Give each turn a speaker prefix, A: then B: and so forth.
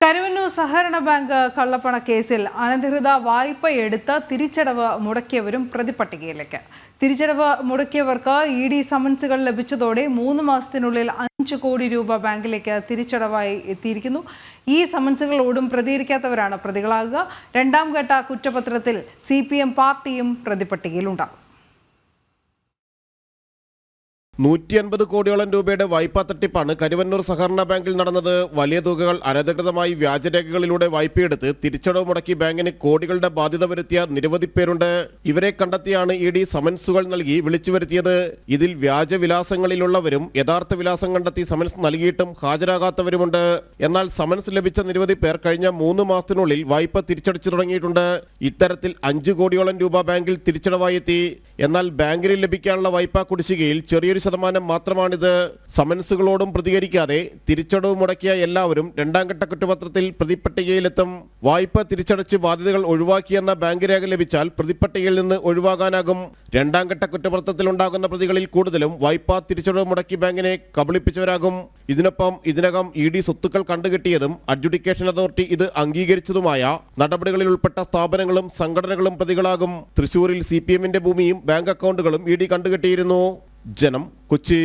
A: കരുവന്നൂർ സഹകരണ ബാങ്ക് കള്ളപ്പണ കേസിൽ അനധികൃത വായ്പ എടുത്ത് തിരിച്ചടവ് മുടക്കിയവരും പ്രതിപട്ടികയിലേക്ക്. തിരിച്ചടവ് മുടക്കിയവർക്ക് ഇ ഡി സമൻസുകൾ ലഭിച്ചതോടെ മൂന്ന് മാസത്തിനുള്ളിൽ അഞ്ച് കോടി രൂപ ബാങ്കിലേക്ക് തിരിച്ചടവായി എത്തിയിരിക്കുന്നു. ഈ സമൻസുകളോടും പ്രതികരിക്കാത്തവരാണ് പ്രതികളാകുക. രണ്ടാം ഘട്ട കുറ്റപത്രത്തിൽ സി പാർട്ടിയും പ്രതിപട്ടികയിലുണ്ടാകും
B: നൂറ്റി അൻപത് കോടിയോളം രൂപയുടെ വായ്പാ തട്ടിപ്പാണ് കരുവന്നൂർ സഹകരണ ബാങ്കിൽ നടന്നത്. വലിയ തുകകൾ അനധികൃതമായി വ്യാജരേഖകളിലൂടെ വായ്പയെടുത്ത് തിരിച്ചടവ് മുടക്കി ബാങ്കിന് കോടികളുടെ ബാധ്യത വരുത്തിയ നിരവധി പേരുണ്ട്. ഇവരെ കണ്ടെത്തിയാണ് ഇ ഡി സമൻസുകൾ നൽകി വിളിച്ചു വരുത്തിയത്. ഇതിൽ വ്യാജവിലാസങ്ങളിലുള്ളവരും യഥാർത്ഥ വിലാസം കണ്ടെത്തി സമൻസ് നൽകിയിട്ടും ഹാജരാകാത്തവരുമുണ്ട്. എന്നാൽ സമൻസ് ലഭിച്ച നിരവധി പേർ കഴിഞ്ഞ മൂന്ന് മാസത്തിനുള്ളിൽ വായ്പ തിരിച്ചടച്ചു തുടങ്ങിയിട്ടുണ്ട്. ഇത്തരത്തിൽ അഞ്ചു കോടിയോളം രൂപ ബാങ്കിൽ തിരിച്ചടവായി എത്തി. എന്നാൽ ബാങ്കിന് ലഭിക്കാനുള്ള വായ്പാ കുടിശ്ശികയിൽ ചെറിയൊരു ശതമാനം മാത്രമാണിത്. സമൻസുകളോടും പ്രതികരിക്കാതെ തിരിച്ചടവ് മുടക്കിയ എല്ലാവരും രണ്ടാം ഘട്ട കുറ്റപത്രത്തിൽ പ്രതിപ്പട്ടികയിലെത്തും. വായ്പ തിരിച്ചടച്ച് ബാധ്യതകൾ ഒഴിവാക്കിയെന്ന ബാങ്ക് രേഖ ലഭിച്ചാൽ പ്രതിപ്പട്ടികയിൽ നിന്ന് ഒഴിവാകാനാകും. രണ്ടാം ഘട്ട കുറ്റപത്രത്തിൽ ഉണ്ടാകുന്ന പ്രതികളിൽ കൂടുതലും വായ്പാ തിരിച്ചടവ് മുടക്കി ബാങ്കിനെ കബളിപ്പിച്ചവരാകും. ഇതിനൊപ്പം ഇതിനകം ഇ ഡി സ്വത്തുക്കൾ കണ്ടുകിട്ടിയതും അഡ്ജുഡിക്കേഷൻ അതോറിറ്റി ഇത് അംഗീകരിച്ചതുമായ നടപടികളിൽ ഉൾപ്പെട്ട സ്ഥാപനങ്ങളും സംഘടനകളും പ്രതികളാകും. തൃശൂരിൽ സി ഭൂമിയും ബാങ്ക് അക്കൗണ്ടുകളും ഇ ഡി കണ്ടുകെട്ടിയിരുന്നു. ജനം കൊച്ചി.